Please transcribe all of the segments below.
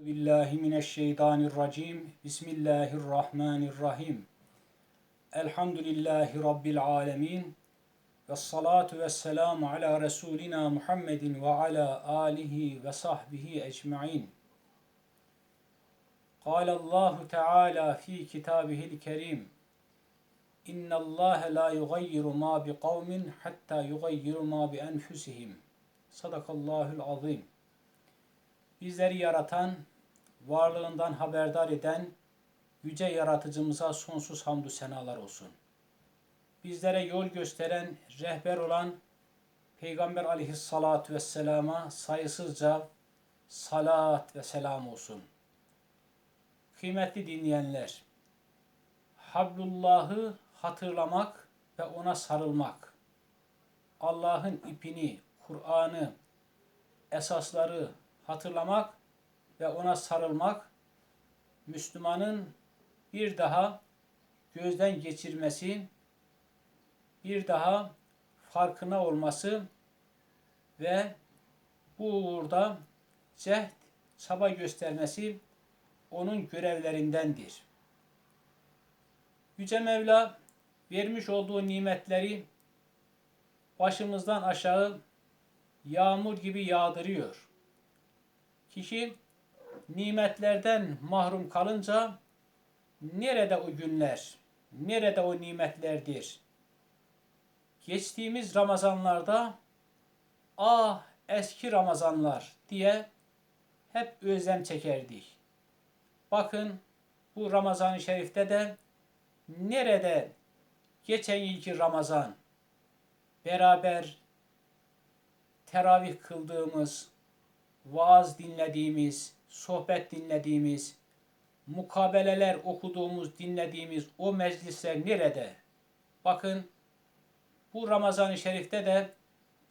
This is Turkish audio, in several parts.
Billahi mineşşeytanirracim. Bismillahirrahmanirrahim. Elhamdülillahi Rabbil alemin. Ve salatu ve selamu ala Resulina Muhammedin ve ala alihi ve sahbihi ecma'in. قال الله تعالى في كتابه الكريم إن الله لا يغير ما بقوم حتى يغيروا ما بأنفسهم صدق الله العظيم Bizleri yaratan, varlığından haberdar eden yüce yaratıcımıza sonsuz hamdü senalar olsun. Bizlere yol gösteren, rehber olan Peygamber aleyhissalatu vesselama sayısızca salat ve selam olsun. Kıymetli dinleyenler, Hablullah'ı hatırlamak ve ona sarılmak, Allah'ın ipini, Kur'an'ı, esasları hatırlamak ve ona sarılmak, Müslümanın bir daha gözden geçirmesi, bir daha farkına olması ve bu uğurda cehd, çaba göstermesi onun görevlerindendir. Yüce Mevla vermiş olduğu nimetleri başımızdan aşağı yağmur gibi yağdırıyor. Kişi nimetlerden mahrum kalınca nerede o günler, nerede o nimetlerdir? Geçtiğimiz Ramazanlarda ah eski Ramazanlar diye hep özlem çekerdik. Bakın bu Ramazan-ı Şerif'te de nerede geçen yılki Ramazan beraber teravih kıldığımız, vaaz dinlediğimiz, sohbet dinlediğimiz, mukabeleler okuduğumuz, dinlediğimiz o meclisler nerede? Bakın bu Ramazan-ı Şerif'te de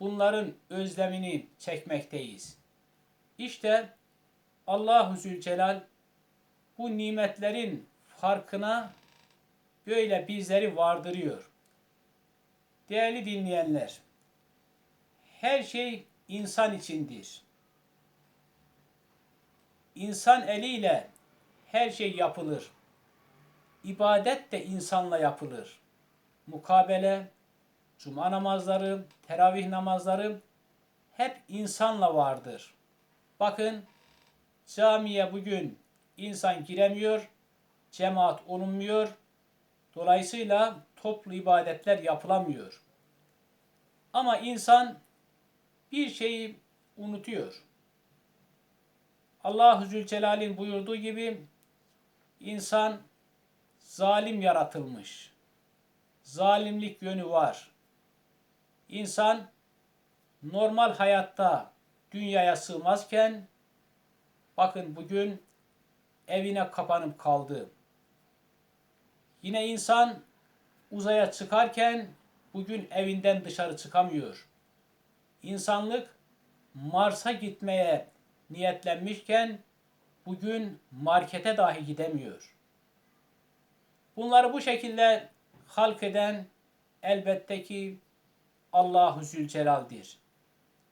bunların özlemini çekmekteyiz. İşte Allahu Zülcelal bu nimetlerin farkına böyle bizleri vardırıyor. Değerli dinleyenler, her şey insan içindir. İnsan eliyle her şey yapılır. İbadet de insanla yapılır. Mukabele, cuma namazları, teravih namazları hep insanla vardır. Bakın camiye bugün insan giremiyor, cemaat olunmuyor. Dolayısıyla toplu ibadetler yapılamıyor. Ama insan bir şeyi unutuyor. Allahu Zülcelal'in buyurduğu gibi insan zalim yaratılmış. Zalimlik yönü var. İnsan normal hayatta dünyaya sığmazken bakın bugün evine kapanıp kaldı. Yine insan uzaya çıkarken bugün evinden dışarı çıkamıyor. İnsanlık Mars'a gitmeye niyetlenmişken bugün markete dahi gidemiyor. Bunları bu şekilde halk eden elbette ki Allahu Zülcelal'dir.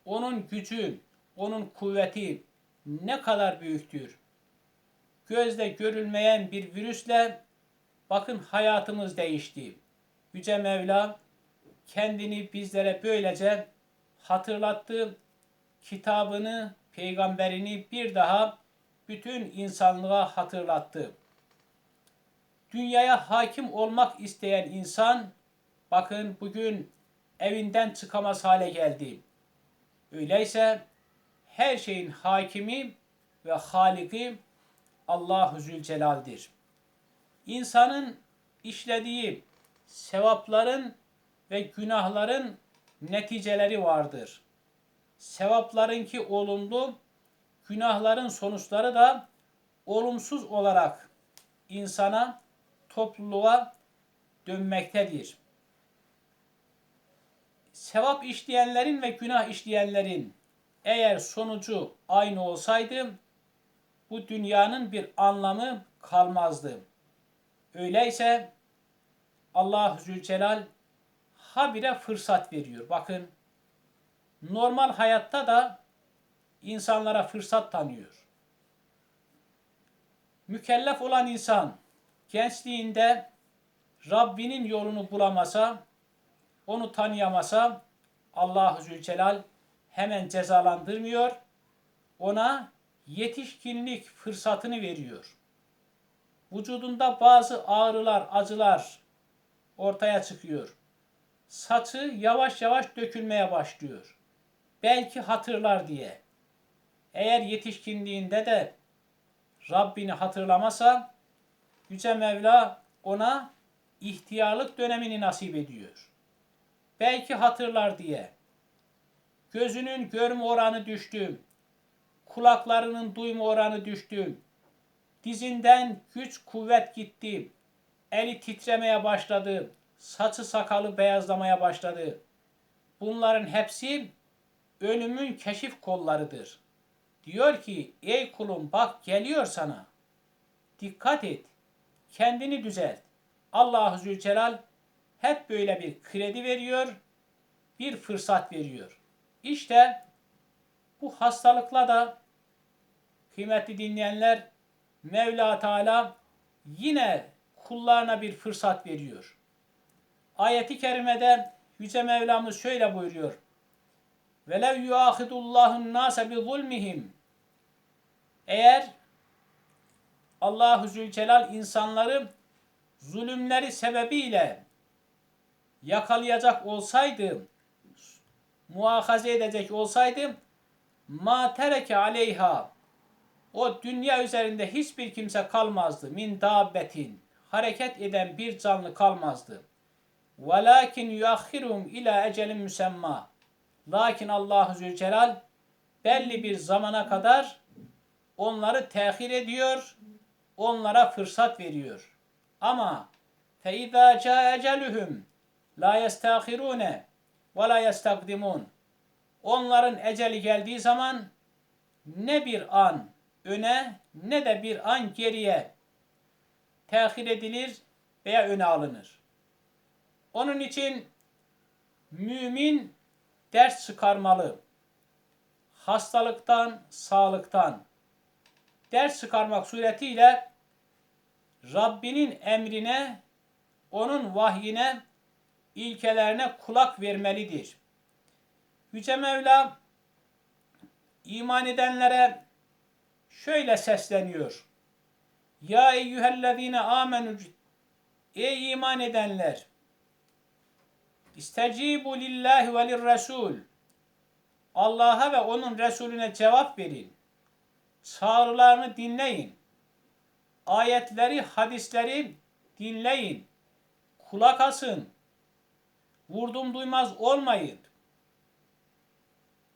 Onun gücü, onun kuvveti ne kadar büyüktür. Gözle görülmeyen bir virüsle bakın hayatımız değişti. Yüce Mevla kendini bizlere böylece hatırlattı. Kitabını peygamberini bir daha bütün insanlığa hatırlattı. Dünyaya hakim olmak isteyen insan bakın bugün evinden çıkamaz hale geldi. Öyleyse her şeyin hakimi ve haliki Allahu Zülcelal'dir. İnsanın işlediği sevapların ve günahların neticeleri vardır sevaplarınki olumlu, günahların sonuçları da olumsuz olarak insana, topluluğa dönmektedir. Sevap işleyenlerin ve günah işleyenlerin eğer sonucu aynı olsaydı bu dünyanın bir anlamı kalmazdı. Öyleyse Allah Zülcelal habire fırsat veriyor. Bakın normal hayatta da insanlara fırsat tanıyor. Mükellef olan insan gençliğinde Rabbinin yolunu bulamasa, onu tanıyamasa Allahu Zülcelal hemen cezalandırmıyor. Ona yetişkinlik fırsatını veriyor. Vücudunda bazı ağrılar, acılar ortaya çıkıyor. Saçı yavaş yavaş dökülmeye başlıyor. Belki hatırlar diye. Eğer yetişkinliğinde de Rabbini hatırlamasa Yüce Mevla ona ihtiyarlık dönemini nasip ediyor. Belki hatırlar diye. Gözünün görme oranı düştü. Kulaklarının duyma oranı düştü. Dizinden güç kuvvet gitti. Eli titremeye başladı. Saçı sakalı beyazlamaya başladı. Bunların hepsi ölümün keşif kollarıdır. Diyor ki ey kulum bak geliyor sana. Dikkat et. Kendini düzelt. Allahu Zülcelal hep böyle bir kredi veriyor, bir fırsat veriyor. İşte bu hastalıkla da kıymetli dinleyenler Mevla Teala yine kullarına bir fırsat veriyor. Ayeti kerimede Yüce Mevlamız şöyle buyuruyor. Velev yuahidullahun nase bi zulmihim Eğer Allahu Zülcelal insanları zulümleri sebebiyle yakalayacak olsaydı, muahaze edecek olsaydı, ma tereke aleyha o dünya üzerinde hiçbir kimse kalmazdı. Min dabbetin hareket eden bir canlı kalmazdı. Velakin yuakhirum ila ecelin müsemma. Lakin Allahu Zülcelal belli bir zamana kadar onları tehir ediyor, onlara fırsat veriyor. Ama فَاِذَا جَاءَ اَجَلُهُمْ لَا يَسْتَاخِرُونَ وَلَا يَسْتَقْدِمُونَ Onların eceli geldiği zaman ne bir an öne ne de bir an geriye tehir edilir veya öne alınır. Onun için mümin ders çıkarmalı. Hastalıktan, sağlıktan ders çıkarmak suretiyle Rabbinin emrine, onun vahyine, ilkelerine kulak vermelidir. Yüce Mevla iman edenlere şöyle sesleniyor. Ya eyyühellezine amenü Ey iman edenler! İstecibu lillahi ve lirresul Allah'a ve onun Resulüne cevap verin. Çağrılarını dinleyin ayetleri, hadisleri dinleyin. Kulak asın. Vurdum duymaz olmayın.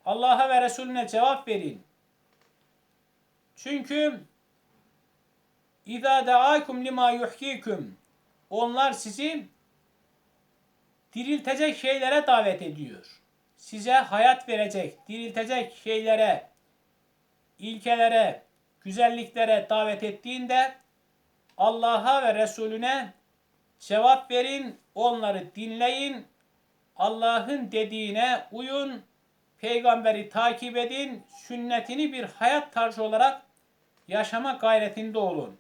Allah'a ve Resulüne cevap verin. Çünkü İzâ da'âkum lima yuhkîküm Onlar sizi diriltecek şeylere davet ediyor. Size hayat verecek, diriltecek şeylere, ilkelere, güzelliklere davet ettiğinde Allah'a ve Resulüne cevap verin, onları dinleyin, Allah'ın dediğine uyun, peygamberi takip edin, sünnetini bir hayat tarzı olarak yaşama gayretinde olun.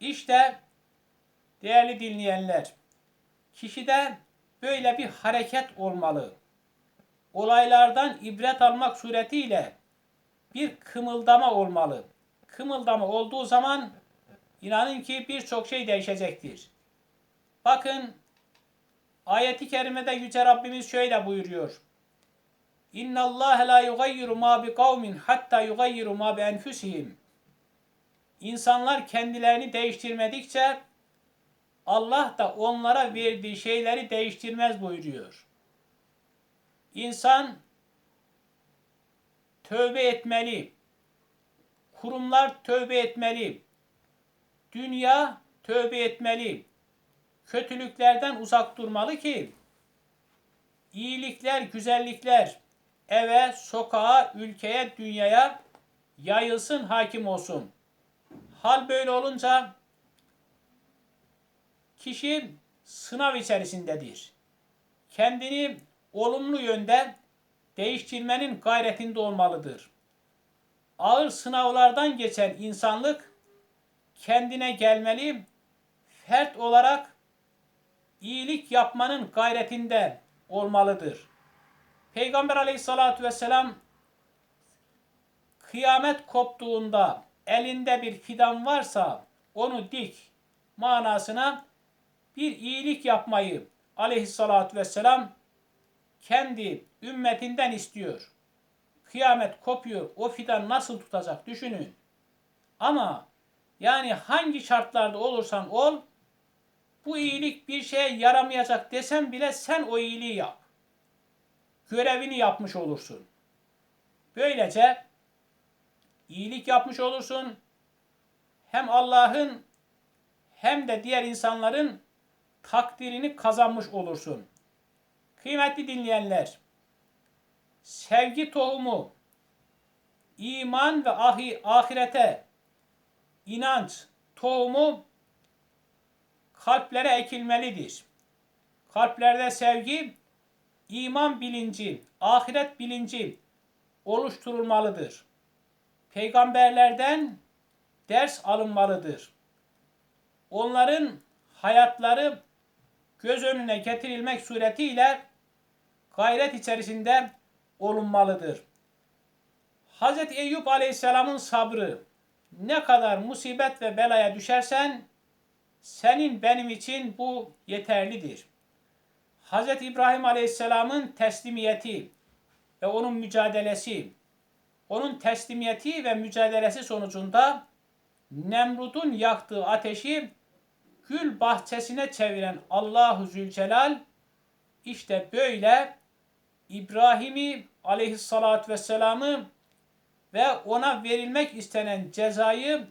İşte değerli dinleyenler, kişide böyle bir hareket olmalı. Olaylardan ibret almak suretiyle bir kımıldama olmalı kımıldama olduğu zaman inanın ki birçok şey değişecektir. Bakın ayeti kerimede Yüce Rabbimiz şöyle buyuruyor. İnna Allah la yugayyiru ma bi kavmin hatta yugayyiru ma bi enfusihim. İnsanlar kendilerini değiştirmedikçe Allah da onlara verdiği şeyleri değiştirmez buyuruyor. İnsan tövbe etmeli. Kurumlar tövbe etmeli. Dünya tövbe etmeli. Kötülüklerden uzak durmalı ki iyilikler, güzellikler eve, sokağa, ülkeye, dünyaya yayılsın, hakim olsun. Hal böyle olunca kişi sınav içerisindedir. Kendini olumlu yönde değiştirmenin gayretinde olmalıdır ağır sınavlardan geçen insanlık kendine gelmeli, fert olarak iyilik yapmanın gayretinde olmalıdır. Peygamber aleyhissalatü vesselam kıyamet koptuğunda elinde bir fidan varsa onu dik manasına bir iyilik yapmayı aleyhissalatü vesselam kendi ümmetinden istiyor. Kıyamet kopuyor. O fidan nasıl tutacak düşünün. Ama yani hangi şartlarda olursan ol bu iyilik bir şeye yaramayacak desem bile sen o iyiliği yap. Görevini yapmış olursun. Böylece iyilik yapmış olursun. Hem Allah'ın hem de diğer insanların takdirini kazanmış olursun. Kıymetli dinleyenler, sevgi tohumu, iman ve ahi, ahirete inanç tohumu kalplere ekilmelidir. Kalplerde sevgi, iman bilinci, ahiret bilinci oluşturulmalıdır. Peygamberlerden ders alınmalıdır. Onların hayatları göz önüne getirilmek suretiyle gayret içerisinde olunmalıdır. Hz. Eyüp Aleyhisselam'ın sabrı ne kadar musibet ve belaya düşersen senin benim için bu yeterlidir. Hz. İbrahim Aleyhisselam'ın teslimiyeti ve onun mücadelesi, onun teslimiyeti ve mücadelesi sonucunda Nemrut'un yaktığı ateşi gül bahçesine çeviren Allahu Zülcelal işte böyle İbrahim'i aleyhissalatü vesselam'ı ve ona verilmek istenen cezayı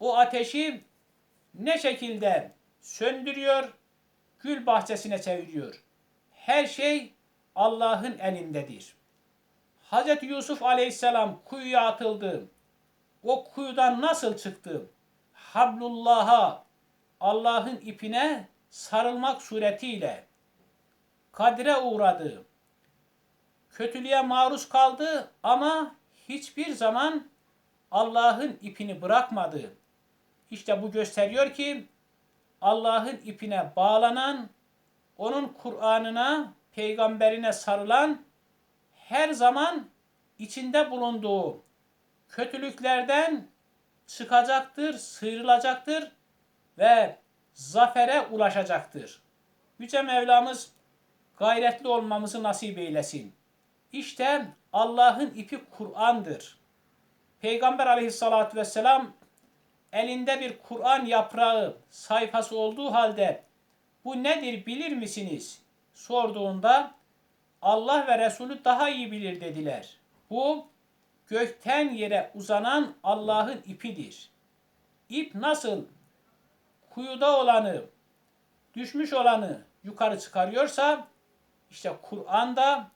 o ateşi ne şekilde söndürüyor, gül bahçesine çeviriyor. Her şey Allah'ın elindedir. Hz. Yusuf aleyhisselam kuyuya atıldı. O kuyudan nasıl çıktı? Hablullah'a, Allah'ın ipine sarılmak suretiyle kadire uğradı. Kötülüğe maruz kaldı ama hiçbir zaman Allah'ın ipini bırakmadı. İşte bu gösteriyor ki Allah'ın ipine bağlanan, onun Kur'an'ına, peygamberine sarılan her zaman içinde bulunduğu kötülüklerden çıkacaktır, sıyrılacaktır ve zafere ulaşacaktır. Yüce Mevlamız gayretli olmamızı nasip eylesin. İşte Allah'ın ipi Kur'an'dır. Peygamber aleyhissalatü vesselam elinde bir Kur'an yaprağı sayfası olduğu halde bu nedir bilir misiniz? Sorduğunda Allah ve Resulü daha iyi bilir dediler. Bu gökten yere uzanan Allah'ın ipidir. İp nasıl kuyuda olanı, düşmüş olanı yukarı çıkarıyorsa işte Kur'an da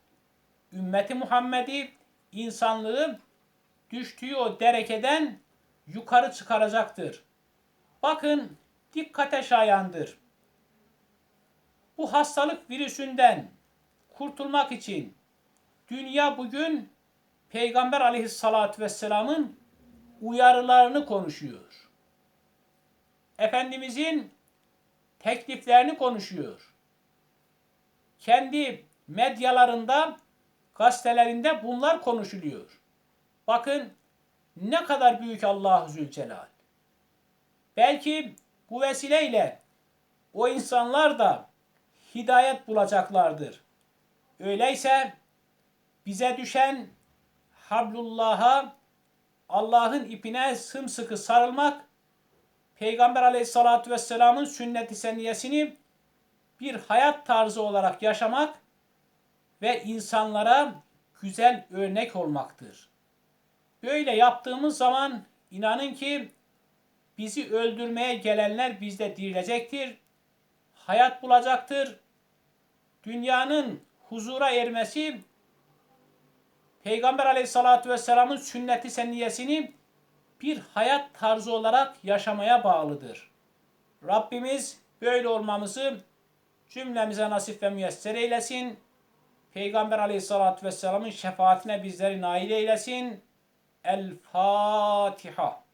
ümmeti Muhammed'i insanlığı düştüğü o derekeden yukarı çıkaracaktır. Bakın dikkate şayandır. Bu hastalık virüsünden kurtulmak için dünya bugün Peygamber aleyhissalatü vesselamın uyarılarını konuşuyor. Efendimizin tekliflerini konuşuyor. Kendi medyalarında, gazetelerinde bunlar konuşuluyor. Bakın ne kadar büyük Allah Zülcelal. Belki bu vesileyle o insanlar da hidayet bulacaklardır. Öyleyse bize düşen hablullah'a Allah'ın ipine sımsıkı sarılmak, Peygamber aleyhissalatü vesselamın sünnet-i seniyesini bir hayat tarzı olarak yaşamak ve insanlara güzel örnek olmaktır. Böyle yaptığımız zaman inanın ki bizi öldürmeye gelenler bizde dirilecektir. Hayat bulacaktır. Dünyanın huzura ermesi Peygamber aleyhissalatü vesselamın sünneti senniyesini bir hayat tarzı olarak yaşamaya bağlıdır. Rabbimiz böyle olmamızı cümlemize nasip ve müyesser eylesin. Peygamber aleyhissalatü vesselamın şefaatine bizleri nail eylesin. El Fatiha.